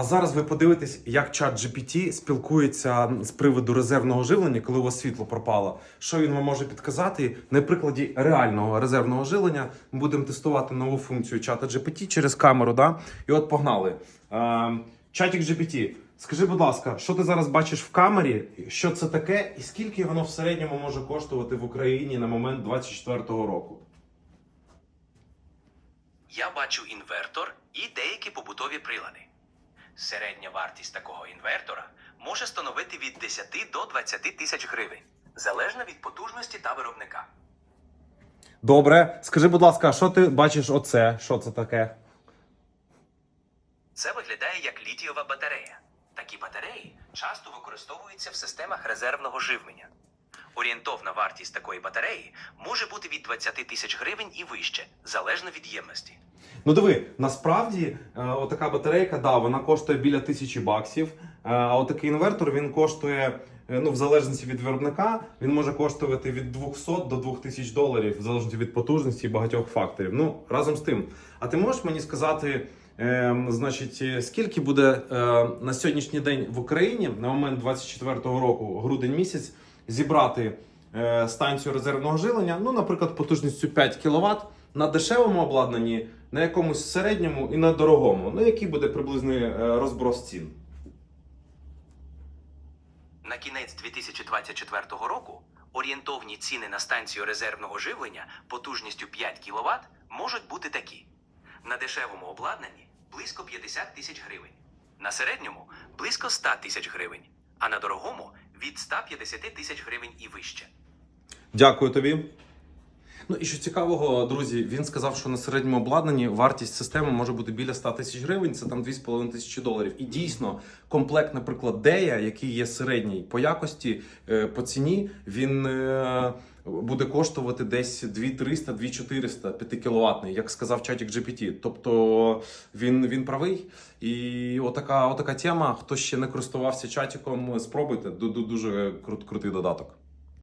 А зараз ви подивитесь, як чат GPT спілкується з приводу резервного живлення, коли у вас світло пропало. Що він вам може підказати? На прикладі реального резервного живлення ми будемо тестувати нову функцію чата GPT через камеру. Да? І от погнали. Е, чатик GPT, скажи, будь ласка, що ти зараз бачиш в камері? Що це таке, і скільки воно в середньому може коштувати в Україні на момент 24-го року? Я бачу інвертор і деякі побутові прилади. Середня вартість такого інвертора може становити від 10 до 20 тисяч гривень, залежно від потужності та виробника. Добре, скажи, будь ласка, що ти бачиш оце? Що це таке? Це виглядає як літієва батарея. Такі батареї часто використовуються в системах резервного живлення. Орієнтовна вартість такої батареї може бути від 20 тисяч гривень і вище, залежно від ємності. Ну диви, насправді е, отака батарейка, да, вона коштує біля тисячі баксів. е, А отакий інвертор він коштує, е, ну в залежності від виробника, він може коштувати від 200 до 2000 доларів, в залежності від потужності і багатьох факторів. Ну разом з тим. А ти можеш мені сказати, е, значить, скільки буде е, на сьогоднішній день в Україні на момент 24-го року, грудень місяць, зібрати е, станцію резервного жилення, ну, наприклад, потужністю 5 кВт на дешевому обладнанні, на якомусь середньому і на дорогому. Ну, який буде приблизний е, розброс цін? На кінець 2024 року орієнтовні ціни на станцію резервного живлення потужністю 5 кВт можуть бути такі: на дешевому обладнанні близько 50 тисяч гривень, на середньому близько 100 тисяч гривень, а на дорогому від 150 тисяч гривень і вище. Дякую тобі. Ну і що цікавого, друзі, він сказав, що на середньому обладнанні вартість системи може бути біля 100 тисяч гривень, це там 2,5 тисячі доларів. І дійсно, комплект, наприклад, Дея, який є середній по якості, е, по ціні, він е, буде коштувати десь 2300, 2400 5 кВт, як сказав чатик GPT. Тобто він, він правий. І отака, отака тема. Хто ще не користувався чатиком, спробуйте. Ду- ду- Дуже крут- крутий додаток.